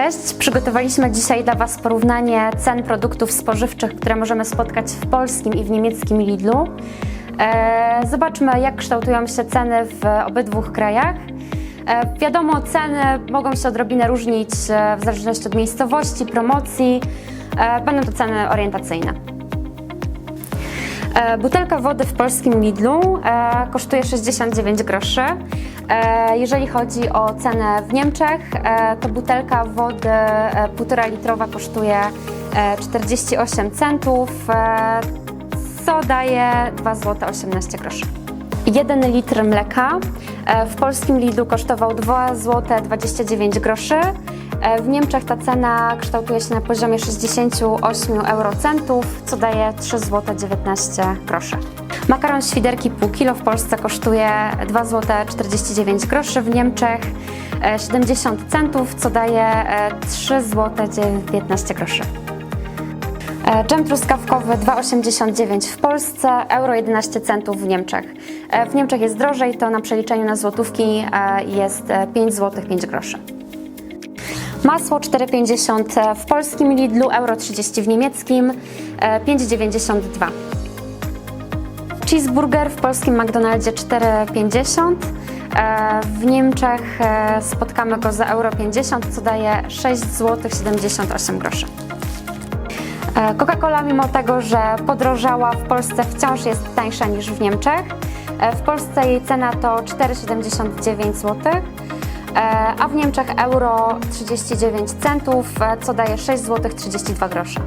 Cześć, przygotowaliśmy dzisiaj dla Was porównanie cen produktów spożywczych, które możemy spotkać w polskim i w niemieckim Lidlu. E, Zobaczmy, jak kształtują się ceny w obydwu krajach. E, Wiadomo, ceny mogą się odrobinę różnić e, w zależności od miejscowości, promocji. Będą to ceny orientacyjne. E, Butelka wody w polskim Lidlu e, kosztuje 69 groszy. E, Jeżeli chodzi o cenę w Niemczech, to butelka wody e, 1,5 litrowa kosztuje e, 48 centów, co daje 2 zł 18 groszy. 1 litr mleka e, w polskim Lidlu kosztował 2 zł 29 groszy. E, W Niemczech ta cena kształtuje się na poziomie 68 eurocentów, co daje 3 zł 19 groszy. Makaron świderki pół kilo w Polsce kosztuje 2 zł 49 groszy, w Niemczech e, 70 centów, co daje e, 3 zł 19 groszy. E, Dżem truskawkowy 2,89 w Polsce, euro 11 centów w Niemczech. E, W Niemczech jest drożej, to na przeliczeniu na złotówki e, jest e, 5 zł 5 groszy. Masło 4,50 w polskim Lidlu, euro 30 w niemieckim, e, 5,92. Cheeseburger w polskim McDonaldzie 4,50. E, W Niemczech e, spotkamy go za euro 50, co daje 6 zł 78 groszy. E, Coca-Cola, mimo tego, że podrożała w Polsce, wciąż jest tańsza niż w Niemczech. E, W Polsce jej cena to 4,79 zł, e, a w Niemczech euro 39 centów, co daje 6 zł 32 grosze.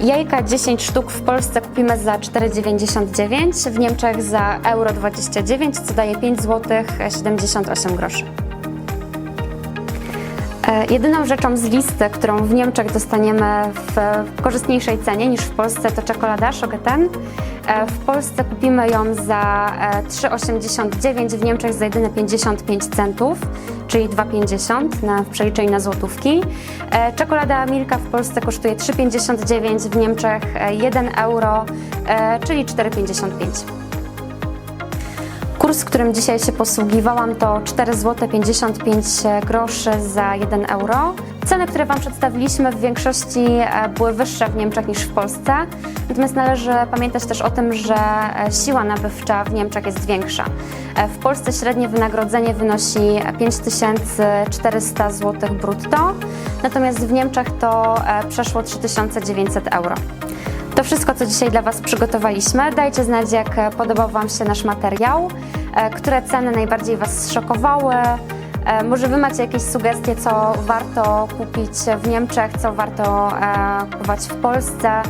Jajka 10 sztuk w Polsce kupimy za 4,99, w Niemczech za euro 29, co daje 5 zł 78 groszy. E, Jedyną rzeczą z listy, którą w Niemczech dostaniemy w korzystniejszej cenie niż w Polsce, to czekolada Schogeten. E, W Polsce kupimy ją za e, 3,89, w Niemczech za jedyne 55 centów, czyli 2,50 na, w przeliczeniu na złotówki. E, Czekolada Milka w Polsce kosztuje 3,59, w Niemczech e, 1 euro, e, czyli 4,55. Kurs, którym dzisiaj się posługiwałam, to 4 zł 55 groszy za 1 euro. Ceny, które Wam przedstawiliśmy, w większości e, były wyższe w Niemczech niż w Polsce. Natomiast należy pamiętać też o tym, że e, siła nabywcza w Niemczech jest większa. E, W Polsce średnie wynagrodzenie wynosi 5400 zł brutto, natomiast w Niemczech to przeszło 3900 euro. To wszystko, co dzisiaj dla Was przygotowaliśmy. Dajcie znać, jak podobał Wam się nasz materiał, e, które ceny najbardziej Was zszokowały. E, Może Wy macie jakieś sugestie, co warto kupić w Niemczech, co warto e, kupować w Polsce.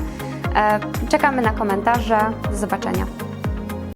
Czekamy na komentarze. Do zobaczenia.